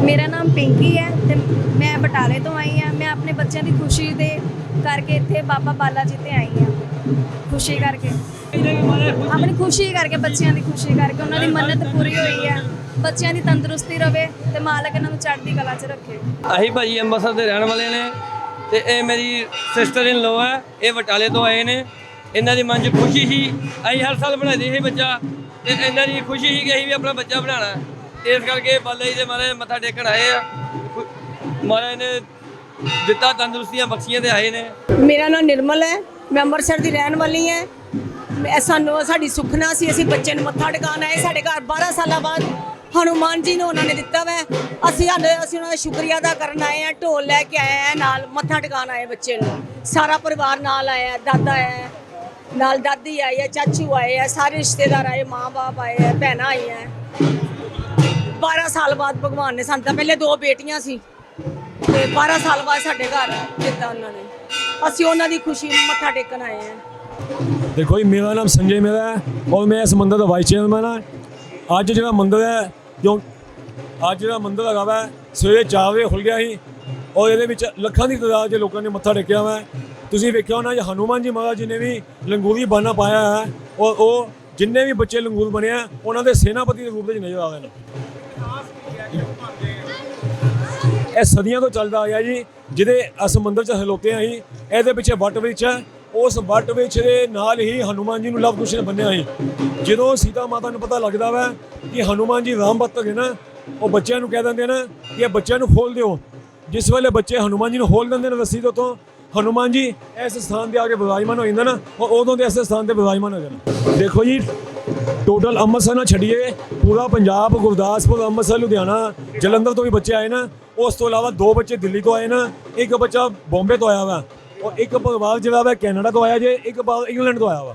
ਮੇਰਾ ਨਾਮ ਪਿੰਕੀ ਹੈ ਤੇ ਮੈਂ ਬਟਾਲੇ ਤੋਂ ਆਈ ਹਾਂ। ਮੈਂ ਆਪਣੇ ਬੱਚਿਆਂ ਦੀ ਖੁਸ਼ੀ ਦੇ ਕਰਕੇ ਇੱਥੇ ਬਾਬਾ ਬਾਲਾ ਜੀ ਤੇ ਆਈ ਹਾਂ। ਖੁਸ਼ੀ ਕਰਕੇ। ਆਪਣੀ ਖੁਸ਼ੀ ਕਰਕੇ, ਬੱਚਿਆਂ ਦੀ ਖੁਸ਼ੀ ਕਰਕੇ, ਉਹਨਾਂ ਦੀ ਮੰਨਤ ਪੂਰੀ ਹੋਈ ਹੈ। ਬੱਚਿਆਂ ਦੀ ਤੰਦਰੁਸਤੀ ਰਵੇ ਤੇ ਮਾਲਕ ਇਹਨਾਂ ਨੂੰ ਚੜ੍ਹਦੀ ਕਲਾ 'ਚ ਰੱਖੇ। ਅਸੀਂ ਭਾਜੀ ਅੰਮ੍ਰਿਤਸਰ ਦੇ ਰਹਿਣ ਵਾਲੇ ਨੇ ਤੇ ਇਹ ਮੇਰੀ ਸਿਸਟਰ ਇਨ ਲੋ ਹੈ। ਇਹ ਬਟਾਲੇ ਤੋਂ ਆਏ ਨੇ। ਇਹਨਾਂ ਦੀ ਮਨ 'ਚ ਖੁਸ਼ੀ ਸੀ। ਅਸੀਂ ਹਰ ਸਾਲ ਬਣਾਉਂਦੇ ਸੀ ਬੱਚਾ ਤੇ ਇਹਨਾਂ ਦੀ ਖੁਸ਼ੀ ਸੀ ਕਿ ਅਸੀਂ ਵੀ ਆਪਣਾ ਬੱਚਾ ਬਣਾਉਣਾ ਹੈ। ਇਸ ਕਰਕੇ ਬਾਲਾ ਜੀ ਦੇ ਮਾਰੇ ਮੱਥਾ ਟੇਕਣ ਆਏ ਆ। ਮਾਰੇ ਨੇ ਦਿੱਤਾ ਤੰਦਰੁਸਤੀਆਂ ਬਖਸ਼ੀਆਂ ਤੇ ਆਏ ਨੇ। ਮੇਰਾ ਨਾਮ ਨਿਰਮਲ ਹੈ। ਮੈਂ ਅੰਮ੍ਰਿਤਸਰ ਦੀ ਰਹਿਣ ਵਾਲੀ ਹਾਂ। ਮੈਂ- ਸਾਨੂੰ ਸਾਡੀ ਸੁਖਨਾ ਸੀ। ਅਸੀਂ ਬੱਚੇ ਨੂੰ ਮੱਥਾ ਟਿਕਾਣ ਆਏ। ਸਾਡੇ ਘਰ 12 ਸਾਲਾਂ ਬਾਅਦ ਹਨੂਮਾਨ ਜੀ ਨੂੰ ਉਹਨਾਂ ਨੇ ਦਿੱਤਾ ਵੈ। ਅਸੀਂ ਹਾਲੇ- ਅਸੀਂ ਉਹਨਾਂ ਦਾ ਸ਼ੁਕਰੀਆ ਅਦਾ ਕਰਨ ਆਏ ਆ ਢੋਲ ਲੈ ਕੇ ਆਏ ਆ ਨਾਲ ਮੱਥਾ ਟਿਕਾਣ ਆਏ ਬੱਚੇ ਨੂੰ। ਸਾਰਾ ਪਰਿਵਾਰ ਨਾਲ ਆਇਆ ਦਾਦਾ ਆਇਆ ਨਾਲ ਦਾਦੀ ਆਈ ਹੈ। ਚਾਚੂ ਆਏ ਆ ਸਾਰੇ ਰਿਸ਼ਤੇਦਾਰ ਆਏ। ਮਾਂ-ਬਾਪ ਆਏ ਆ ਭੈਣਾਂ ਆਈਆਂ 12 ਸਾਲ ਬਾਅਦ ਭਗਵਾਨ ਨੇ ਸਾਨੂੰ ਤਾਂ ਪਹਿਲੇ ਦੋ ਬੇਟੀਆਂ ਸੀ। ਤੇ 12 ਸਾਲ ਬਾਅਦ ਸਾਡੇ ਘਰ ਦਿੱਤਾ ਉਹਨਾਂ ਨੇ। ਅਸੀਂ ਉਹਨਾਂ ਦੀ ਖੁਸ਼ੀ ਨੂੰ ਮੱਥਾ ਟੇਕਣ ਆਏ ਹਾਂ। ਦੇਖੋ ਜੀ, ਮੇਰਾ ਨਾਮ ਸੰਜੇ ਮੇਰਾ ਹੈ ਔਰ ਮੈਂ ਇਸ ਮੰਦਿਰ ਦਾ ਵਾਈਸ ਚੇਅਰਮੈਨ ਹਾਂ। ਅੱਜ ਜਿਹੜਾ ਮੰਦਿਰ ਹੈ, ਜੋ ਅੱਜ ਜਿਹੜਾ ਮੰਦਿਰ ਹੈਗਾ ਵਾ, ਸਵੇਰੇ 4 ਵਜੇ ਖੁੱਲ ਗਿਆ ਸੀ ਔਰ ਇਹਦੇ ਵਿੱਚ ਲੱਖਾਂ ਦੀ ਤਾਦਾਦ ਦੇ ਲੋਕਾਂ ਨੇ ਮੱਥਾ ਟੇਕਿਆ ਵਾ। ਤੁਸੀਂ ਵੇਖਿਆ ਹੋਣਾ ਜੀ, ਹਨੂਮਾਨ ਜੀ ਮਹਾਰਾਜ ਜੀ ਨੇ ਵੀ ਲੰਗੂਰੀ ਬਾਨਾ ਪਾਇਆ ਹੈ ਔਰ ਉਹ ਜਿੰਨੇ ਵੀ ਬੱਚੇ ਲੰਗੂਰ ਬਣੇ ਆ, ਉਹਨਾਂ ਦੇ ਸੈਨਾਪਤੀ ਦੇ ਰੂਪ ਵਿੱਚ ਨਜ਼ਰ ਆ ਰਹੇ ਨੇ। ਇਹ ਸਦੀਆਂ ਤੋਂ ਚੱਲਦਾ ਆਇਆ ਜੀ, ਜਿਹਦੇ ਅਸ ਮੰਦਿਰ 'ਚ ਹਲੋਤੇ ਆਂ ਅਸੀਂ ਇਹਦੇ ਪਿੱਛੇ ਵੱਟ ਵਿੱਚ ਹੈ ਉਸ ਵੱਟ ਵਿੱਚ ਦੇ ਨਾਲ ਹੀ ਹਨੂਮਾਨ ਜੀ ਨੂੰ ਲਵ ਕੁਸ਼ ਨੇ ਬੰਨਿਆ ਸੀ ਜਦੋਂ ਸੀਤਾ ਮਾਤਾ ਨੂੰ ਪਤਾ ਲੱਗਦਾ ਵਾ ਕਿ ਹਨੂਮਾਨ ਜੀ ਰਾਮ ਭਗਤ ਹੈ ਨਾ, ਉਹ ਬੱਚਿਆਂ ਨੂੰ ਕਹਿ ਦਿੰਦੇ ਨੇ ਕਿ ਇਹ ਬੱਚਿਆਂ ਨੂੰ ਖੋਲ ਦਿਓ। ਜਿਸ ਵੇਲੇ ਬੱਚੇ ਹਨੂਮਾਨ ਜੀ ਨੂੰ ਖੋਲ ਦਿੰਦੇ ਨੇ ਰੱਸੀ ਤੋਂ ਉੱਤੋਂ, ਹਨੂਮਾਨ ਜੀ ਇਸ ਸਥਾਨ ਤੇ ਆ ਕੇ ਵਿਰਾਜਮਾਨ ਹੋ ਜਾਂਦੇ ਨਾ, ਉਹ ਉਦੋਂ ਦੇ ਇਸ ਸਥਾਨ ਤੇ ਵਿਰਾਜਮਾਨ ਹੋ ਜਾਂਦੇ ਦੇਖੋ ਜੀ ਟੋਟਲ ਅੰਮ੍ਰਿਤਸਰ ਨਾਲ ਛੱਡੀਏ, ਪੂਰਾ ਪੰਜਾਬ, ਗੁਰਦਾਸਪੁਰ, ਅੰਮ੍ਰਿਤਸਰ, ਲੁਧਿਆਣਾ, ਜਲੰਧਰ ਤੋਂ ਵੀ ਬੱਚੇ ਆਏ ਨਾ, ਉਸ ਤੋਂ ਇਲਾਵਾ ਦੋ ਬੱਚੇ ਦਿੱਲੀ ਤੋਂ ਆਏ ਨਾ, ਇੱਕ ਬੱਚਾ ਬੰਬੇ ਤੋਂ ਆਇਆ ਵਾ, ਔਰ ਇੱਕ ਪਰਿਵਾਰ ਜਿਹੜਾ ਵਾ ਕੈਨੇਡਾ ਤੋਂ ਆਇਆ ਜੇ, ਇੱਕ ਪਰਿਵਾਰ ਇੰਗਲੈਂਡ ਤੋਂ ਆਇਆ ਵਾ।